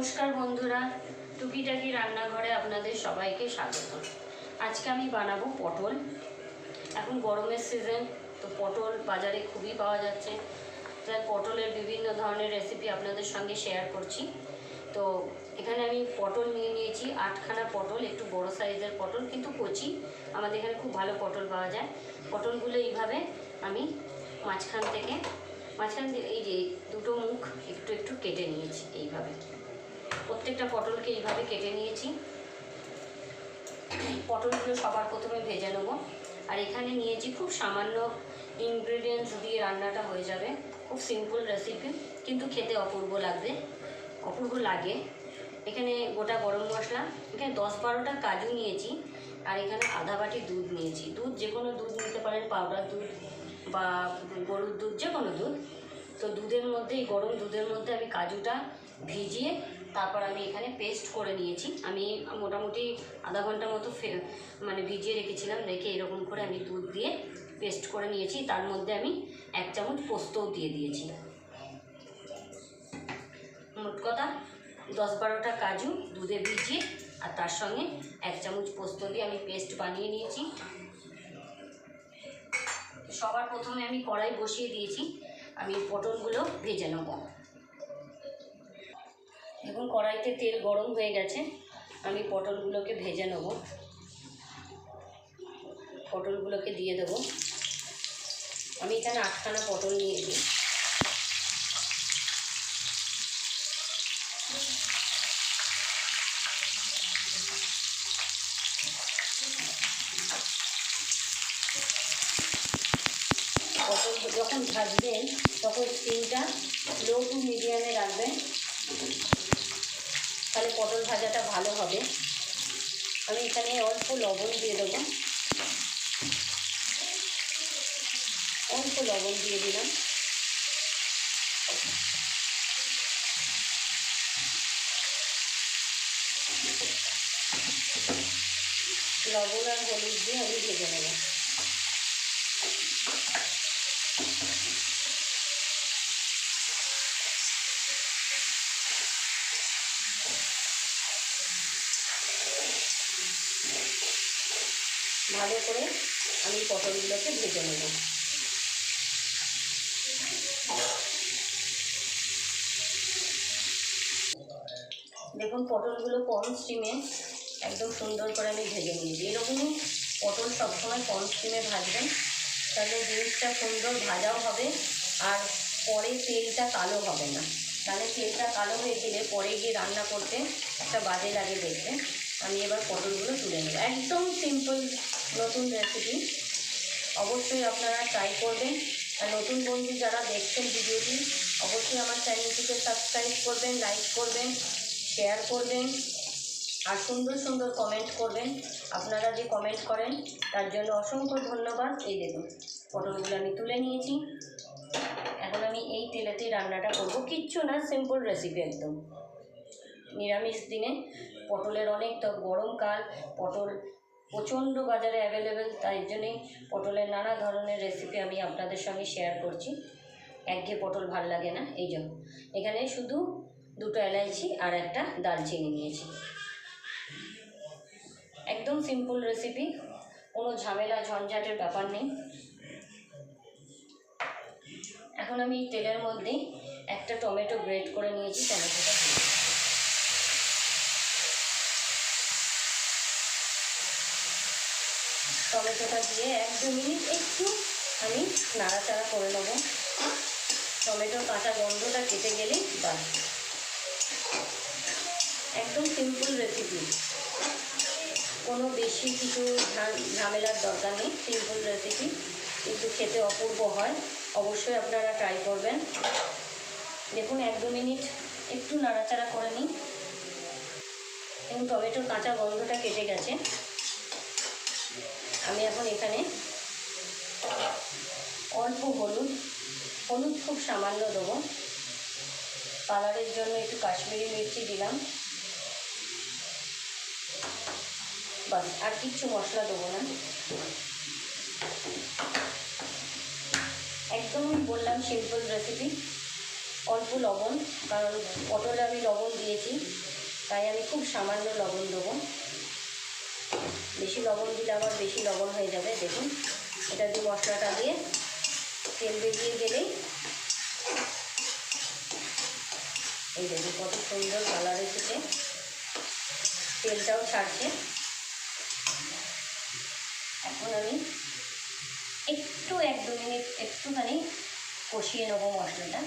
নমস্কার বন্ধুরা, টুকিটাকি রান্নাঘরে আপনাদের সবাইকে স্বাগত। আজকে আমি বানাবো পটল। এখন গরমের সিজন তো পটল বাজারে খুবই পাওয়া যাচ্ছে। তাই পটলের বিভিন্ন ধরনের রেসিপি আপনাদের সঙ্গে শেয়ার করছি। তো এখানে আমি পটল নিয়ে নিয়েছি, আটখানা পটল, একটু বড় সাইজের পটল, কিন্তু কচি। আমাদের এখানে খুব ভালো পটল পাওয়া যায়। পটলগুলো এইভাবে আমি মাঝখান থেকে, মাঝখান এই যে দুটো মুখ, একটু একটু কেটে নিয়েছি, এইভাবে। প্রত্যেকটা পটলকে এইভাবে কেটে নিয়েছি। পটলগুলো সবার প্রথমে ভেজে নেব। আর এখানে নিয়েছি খুব সামান্য ইনগ্রেডিয়েন্টস দিয়ে রান্নাটা হয়ে যাবে। খুব সিম্পল রেসিপি কিন্তু খেতে অপূর্ব লাগবে। অপূর্ব লাগে। এখানে গোটা গরম মশলা, এখানে দশ বারোটা কাজু নিয়েছি, আর এখানে আধা বাটি দুধ নিয়েছি। দুধ যে কোনো দুধ নিতে পারেন পাউডার দুধ বা গরুর দুধ যে কোনো দুধ। তো দুধের মধ্যে, এই গরম দুধের মধ্যে আমি কাজুটা ভিজিয়ে তারপর আমি এখানে পেস্ট করে নিয়েছি। আমি মোটামুটি আধা ঘণ্টা মতো মানে ভিজিয়ে রেখেছিলাম, রেখে এরকম করে আমি দুধ দিয়ে পেস্ট করে নিয়েছি। তার মধ্যে আমি এক চামচ পোস্তও দিয়ে দিয়েছি। মোট কথা, দশ বারোটা কাজু দুধে ভিজিয়ে আর তার সঙ্গে এক চামচ পোস্ত দিয়ে আমি পেস্ট বানিয়ে নিয়েছি। সবার প্রথমে আমি কড়াই বসিয়ে দিয়েছি। আমি পটলগুলো ভেজে নেব। এখন কড়াইতে তেল গরম হয়ে গেছে, আমি পটলগুলোকে ভেজে নেব। পটলগুলোকে দিয়ে দেবো। আমি এখানে আটখানা পটল নিয়েছি পটল যখন ভাজবেন, তখন স্টিমটা লো টু মিডিয়ামে রাখবেন। তাহলে পটল ভাজাটা ভালো হবে। আমি এখানে অল্প লবণ দিয়ে দেবো। অল্প লবণ দিয়ে দিলাম। লবণ আর হলুদ দিয়ে আমি ভেজে নেব। ভালো করে আমি পটলগুলোকে ভেজে নেব। দেখুন, পটলগুলো কম স্টিমে একদম সুন্দর করে আমি ভেজে নিয়েছি। এরকমই পটল সবসময় কম স্টিমে ভাজবেন, তাহলে জিনিসটা সুন্দর ভাজাও হবে আর পরে তেলটা কালো হবে না। তাহলে তেলটা কালো হয়ে গেলে পরে গিয়ে রান্না করতে একটা বাজে লাগে দেখতে। আমি এবার পটলগুলো তুলে নেব। একদম সিম্পল নতুন রেসিপি অবশ্যই আপনারা ট্রাই করবেন। আর নতুন বন্ধু যারা দেখছেন ভিডিওটি, অবশ্যই আমার চ্যানেলটিকে সাবস্ক্রাইব করবেন লাইক করবেন শেয়ার করবেন, আর সুন্দর সুন্দর কমেন্ট করবেন। আপনারা যে কমেন্ট করেন, তার জন্য অসংখ্য ধন্যবাদ। এই দেখুন, পটলগুলো আমি তুলে নিয়েছি। এখন আমি এই তেলেতেই রান্নাটা করব। কিচ্ছু না সিম্পল রেসিপি একদম। নিরামিষ দিনে পটলের অনেক গরমকাল পটল প্রচণ্ড বাজারে অ্যাভেলেবেল তাই জন্যেই পটলের নানা ধরনের রেসিপি আমি আপনাদের সঙ্গে শেয়ার করছি। একঘে পটল ভালো লাগে না, এই জন্য। এখানে শুধু দুটো এলাইচি আর একটা দালচিনি নিয়েছি। একদম সিম্পল রেসিপি কোনো ঝামেলা, ঝঞ্ঝাটের ব্যাপার নেই। এখন আমি তেলের মধ্যে একটা টমেটো গ্রেট করে নিয়েছি, টমেটোটা দিয়ে দিচ্ছি। টমেটোটা দিয়ে এক দু মিনিট একটু আমি নাড়াচাড়া করে নেব। টমেটোর কাঁচা গন্ধটা কেটে গেলেই বাস একদম সিম্পল রেসিপি কোনো বেশি কিছু ঝামেলার দরকার নেই সিম্পল রেসিপি কিন্তু খেতে অপূর্ব হয়। অবশ্যই আপনারা ট্রাই করবেন। দেখুন, এক দু মিনিট একটু নাড়াচাড়া করে নিই। এবং টমেটোর কাঁচা গন্ধটা কেটে গেছে। আমি এখন এখানে অল্প হলুদ হলুদ খুব সামান্য দেবো। কালারের জন্য একটু কাশ্মীরি মির্চি দিলাম। বাস, আর কিচ্ছু মশলা দেবো না। একদমই বললাম সিম্পল রেসিপি অল্প লবণ, কারণ পটলে আমি লবণ দিয়েছি, তাই আমি খুব সামান্য লবণ দেবো। বেশি লবণ দিলে আবার বেশি লবণ হয়ে যাবে, দেখুন। এটা দিয়ে মশলাটা দিয়ে তেল বেরিয়ে গেলেই এই দেখুন কত সুন্দর কালার এসেছে। তেলটাও ছাড়ছে। এখন আমি একটু এক দু মিনিট একটুখানি কষিয়ে নেব মশলাটা।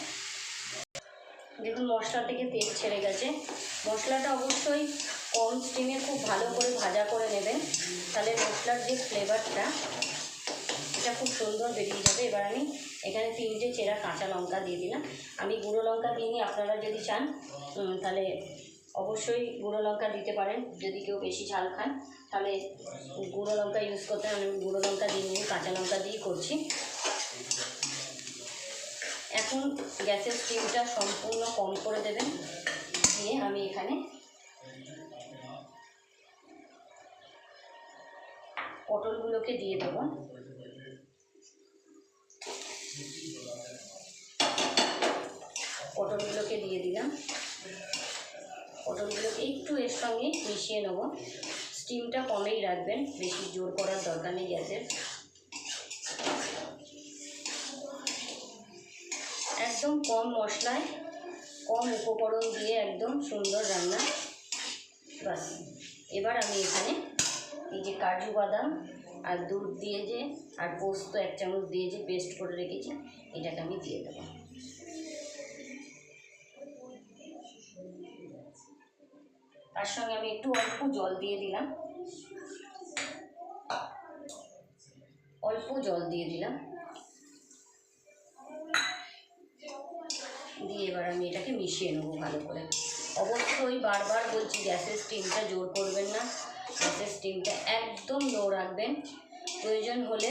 দেখুন মশলা থেকে তেল ছেড়ে গেছে। মশলাটা অবশ্যই কম স্টিমে খুব ভালো করে ভাজা করে নেবেন। তাহলে মশলার যে ফ্লেভারটা এটা খুব সুন্দর বেরিয়ে যাবে। এবার আমি এখানে তিনটে চেরা কাঁচা লঙ্কা দিয়ে দিলাম। আমি গুঁড়ো লঙ্কা দিইনি, আপনারা যদি চান তাহলে অবশ্যই গুঁড়ো লঙ্কা দিতে পারেন। যদি কেউ বেশি ঝাল খান, তাহলে গুঁড়ো লঙ্কা ইউজ করতে আমি গুঁড়ো লঙ্কা দিইনি কাঁচা লঙ্কা দিয়েই করছি। এখন গ্যাসের স্টিমটা সম্পূর্ণ কম করে দেবেন। দিয়ে আমি এখানে পটলগুলোকে দিয়ে দেবো। পটলগুলোকে দিয়ে দিলাম। পটলগুলোকে একটু এর সঙ্গে মিশিয়ে নেব। স্টিমটা কমেই রাখবেন, বেশি জোর করার দরকার নেই গ্যাসের। একদম কম মশলায় কম উপকরণ দিয়ে একদম সুন্দর রান্না বাস এবার আমি এখানে এই যে কাজু বাদাম আর দুধ দিয়ে যে, আর পোস্ত এক চামচ দিয়ে যে পেস্ট করে রেখেছি, এটাকে আমি দিয়ে দেবো। তার সঙ্গে আমি একটু অল্প জল দিয়ে দিলাম। অল্প জল দিয়ে দিলাম দিয়ে এবার আমি এটাকে মিশিয়ে নেব ভালো করে। অবশ্যই বারবার বলছি, গ্যাসের স্টিমটা জোর করবেন না। গ্যাসের স্টিমটা একদম লো রাখবেন। প্রয়োজন হলে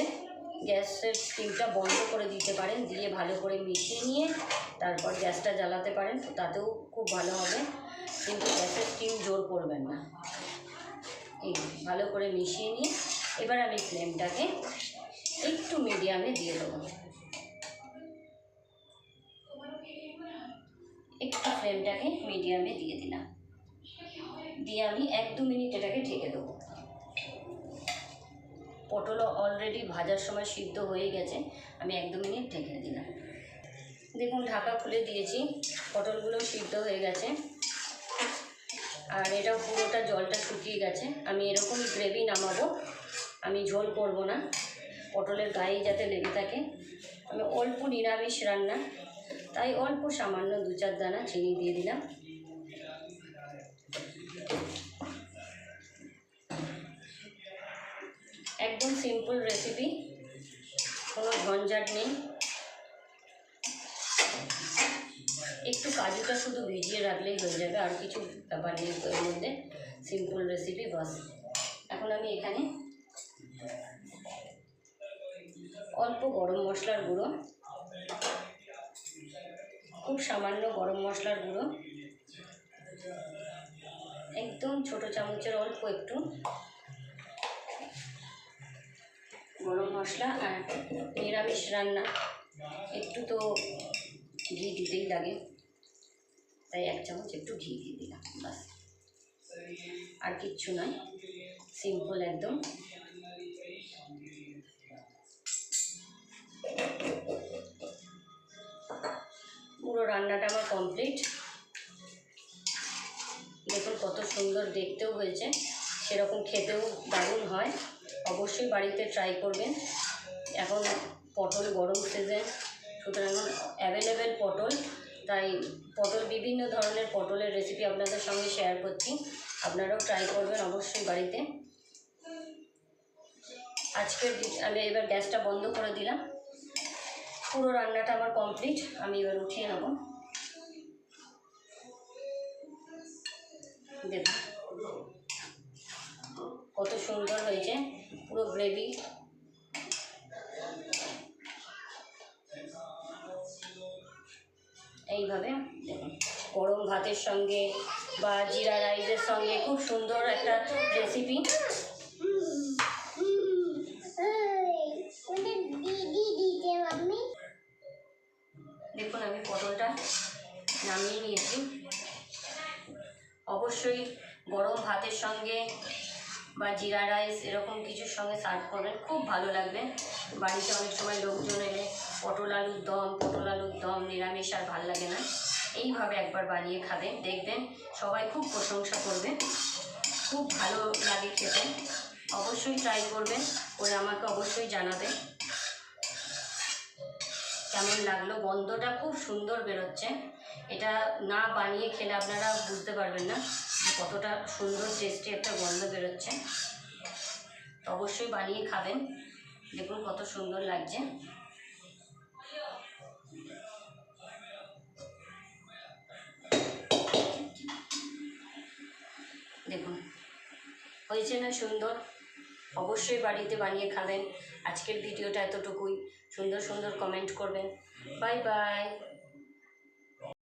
গ্যাসের স্টিমটা বন্ধ করে দিতে পারেন, দিয়ে ভালো করে মিশিয়ে নিয়ে তারপর গ্যাসটা জ্বালাতে পারেন তাতেও খুব ভালো হবে। কিন্তু গ্যাসের স্টিম জোর করবেন না। এই ভালো করে মিশিয়ে নিয়ে এবার আমি ফ্লেমটাকে একটু মিডিয়ামে দিয়ে দেবো। ফ্লেমটাকে মিডিয়ামে দিয়ে দিলাম। দিয়ে আমি এক দু মিনিট এটাকে ঢেকে দেবো। পটল অলরেডি ভাজার সময় সিদ্ধ হয়ে গেছে। আমি এক দু মিনিট ঢেকে দিলাম। দেখুন, ঢাকা খুলে দিয়েছি। পটলগুলো সিদ্ধ হয়ে গেছে। আর এটা পুরোটা জলটা শুকিয়ে গেছে। আমি এরকমই গ্রেভি নামাবো, আমি ঝোল করব না। পটলের গায়ে যাতে লেগে থাকে। আমি অল্প নিরামিষ রান্না তাই অল্প সামান্য দু চার দানা চিনি দিয়ে দিলাম। একদম সিম্পল রেসিপি কোনো ঝঞ্ঝাট নেই। একটু কাজুটা শুধু ভিজিয়ে রাখলেই হয়ে যাবে, আর কিছু ব্যাপার নেই এর মধ্যে। সিম্পল রেসিপি বাস। এখন আমি এখানে অল্প গরম মশলার গুঁড়ো খুব সামান্য গরম মশলার গুঁড়ো। একদম ছোট চামচের অল্প একটু। গরম মশলা আর নিরামিষ রান্না। একটু তো ঘি দিতেই লাগে। তাই এক চামচ একটু ঘি দিয়ে দিলাম, বাস। আর কিচ্ছু নয়, সিম্পল একদম। রান্নাটা আমার কমপ্লিট দেখুন কত সুন্দর দেখতেও হয়েছে। সেরকম খেতেও দারুণ হয়। অবশ্যই বাড়িতে ট্রাই করবেন। এখন পটল গরম সিজন সুতরাং অ্যাভেলেবেল পটল। তাই পটল বিভিন্ন ধরনের পটলের রেসিপি আপনাদের সঙ্গে শেয়ার করছি। আপনারাও ট্রাই করবেন অবশ্যই বাড়িতে। আজকের আমি এবার গ্যাসটা বন্ধ করে দিলাম। পুরো রান্নাটা আমার কমপ্লিট আমি এবার উঠিয়ে নেব। দেখুন কত সুন্দর হয়েছে। পুরো গ্রেভি এইভাবে গরম ভাতের সঙ্গে বা জিরা রাইসের সঙ্গে খুব সুন্দর একটা রেসিপি পটলটা নামিয়ে নিয়েছি। অবশ্যই গরম ভাতের সঙ্গে বা জিরা রাইস এরকম কিছুর সঙ্গে সার্ভ করবেন। খুব ভালো লাগবে। বাড়িতে অনেক সময় লোকজন এলে পটল আলুর দম, পটল আলুর দম, নিরামিষ আর ভালো লাগে না। এইভাবে একবার বানিয়ে খাবেন, দেখবেন সবাই খুব প্রশংসা করবে। খুব ভালো লাগে খেতে। অবশ্যই ট্রাই করবেন, করে আমাকে অবশ্যই জানাবেন। কেমন লাগল? গন্ধটা খুব সুন্দর বেরোচ্ছে। এটা না বানিয়ে খেলে আপনারা বুঝতে পারবেন না যে কতটা সুন্দর টেস্টি একটা গন্ধ বেরোচ্ছে। অবশ্যই বানিয়ে খাবেন। দেখুন কত সুন্দর লাগছে। দেখুন, হয়েছে না সুন্দর? অবশ্যই বাড়িতে বানিয়ে খাবেন। আজকের ভিডিওটা এতটুকুই। সুন্দর সুন্দর কমেন্ট করবেন। Bye bye